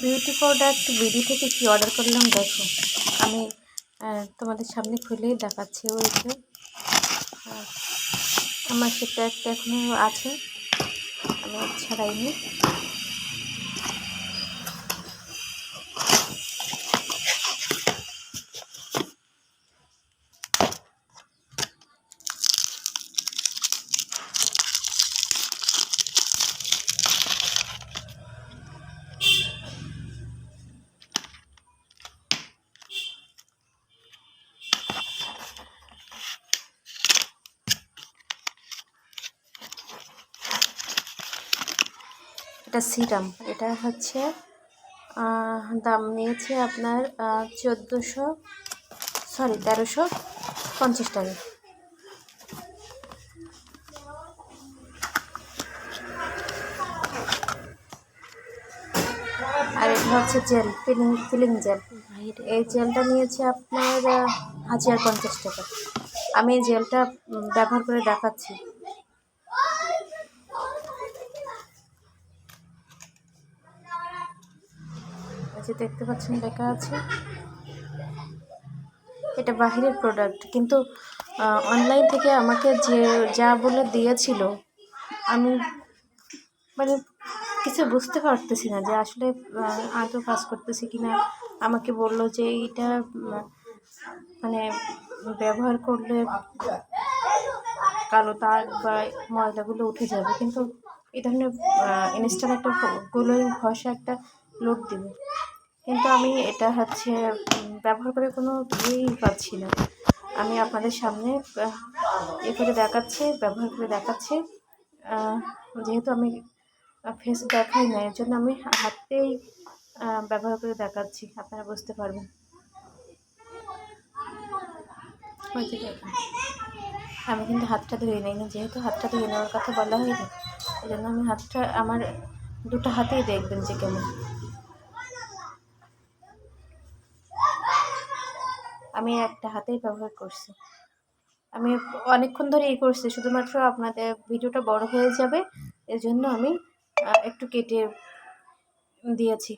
Beauty product BD থেকে কি order করলাম দেখো। আমি তোমাদের সামনে খুলেই দেখাচ্ছি ওই যে। আমার সে প্যাকটা এখনও আছে। আমি ছাড়াইনি। এটা সিরাম। এটা হচ্ছে দাম নিয়েছে আপনার চোদ্দোশো সরি তেরোশো পঞ্চাশ টাকা। আর এটা হচ্ছে জেল, ফিলিং ফিলিং জেল। এই জেলটা নিয়েছে আপনার হাজার পঞ্চাশ টাকা। আমি এই জেলটা ব্যবহার করে দেখাচ্ছি এই যে দেখতে পাচ্ছেন, লেখা আছে। এটা বাহিরের প্রোডাক্ট কিন্তু অনলাইন থেকে আমাকে যে, যা বলে দিয়েছিল, আমি মানে কিছু বুঝতে পারতেছি না যে আসলে আদৌ কাজ করতেছি কি না আমাকে বলল যে এইটা মানে ব্যবহার করলে কালো দাগ বা ময়লাগুলো উঠে যাবে। কিন্তু এই ধরনের ইনস্ট্যান্ট একটা গ্লোয়িং ফসা একটা লুক দিবে। কিন্তু আমি এটা হচ্ছে ব্যবহার করে কোনো ইয়েই পাচ্ছি না। আমি আপনাদের সামনে এ করে দেখাচ্ছি, ব্যবহার করে দেখাচ্ছি। যেহেতু আমি ফেস দেখাই না, এর জন্য আমি হাতেই ব্যবহার করে দেখাচ্ছি, আপনারা বুঝতে পারবেন। আমি কিন্তু হাতটা ধুয়ে নিই না, যেহেতু হাতটা ধুয়ে নেওয়ার কথা বলা হয়নি এই জন্য আমি হাতটা, আমার দুটো হাতেই দেখবেন যে কেমন। আমি একটা হাতেই ব্যবহার করছি। আমি অনেকক্ষণ ধরে এই করছি, শুধুমাত্র আপনাদের ভিডিওটা বড় হয়ে যাবে এর জন্য আমি একটু কেটে দিয়েছি।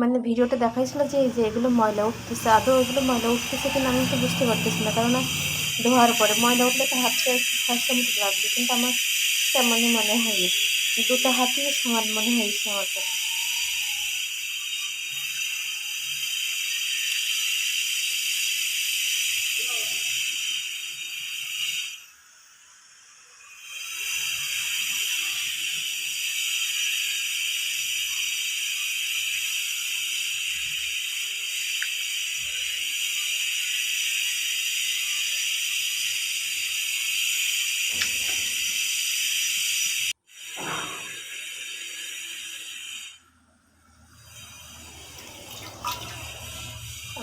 মানে ভিডিওতে দেখাইছিল যে এই যে এগুলো ময়লা উঠতেছে। আদৌ এগুলো ময়লা উঠতেছে কিনা আমি তো বুঝতে পারতেছি না, কেননা ধোয়ার পরে ময়লা উঠলে তো হাতটা একটু ফার্স্টের মতো লাগবে কিন্তু আমার তেমনই মনে হয়, দুটো হাতই সমান মনে হয়েছে আমার কাছে।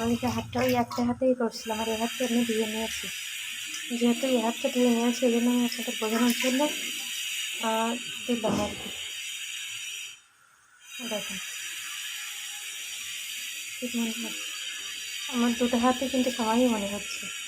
আমি যে হাতটা ওই একটা হাতেই করছিলাম, আর এই হাতটা আমি ধুয়ে নিয়েছি। যেহেতু এই হাতটা ধুয়ে নিয়েছি, এই জন্য আমি আপনাদের বোঝানোর জন্য দিলাম আর কি। দেখুন। ঠিক মনে হচ্ছে আমার দুটো হাতে কিন্তু সমানই মনে হচ্ছে।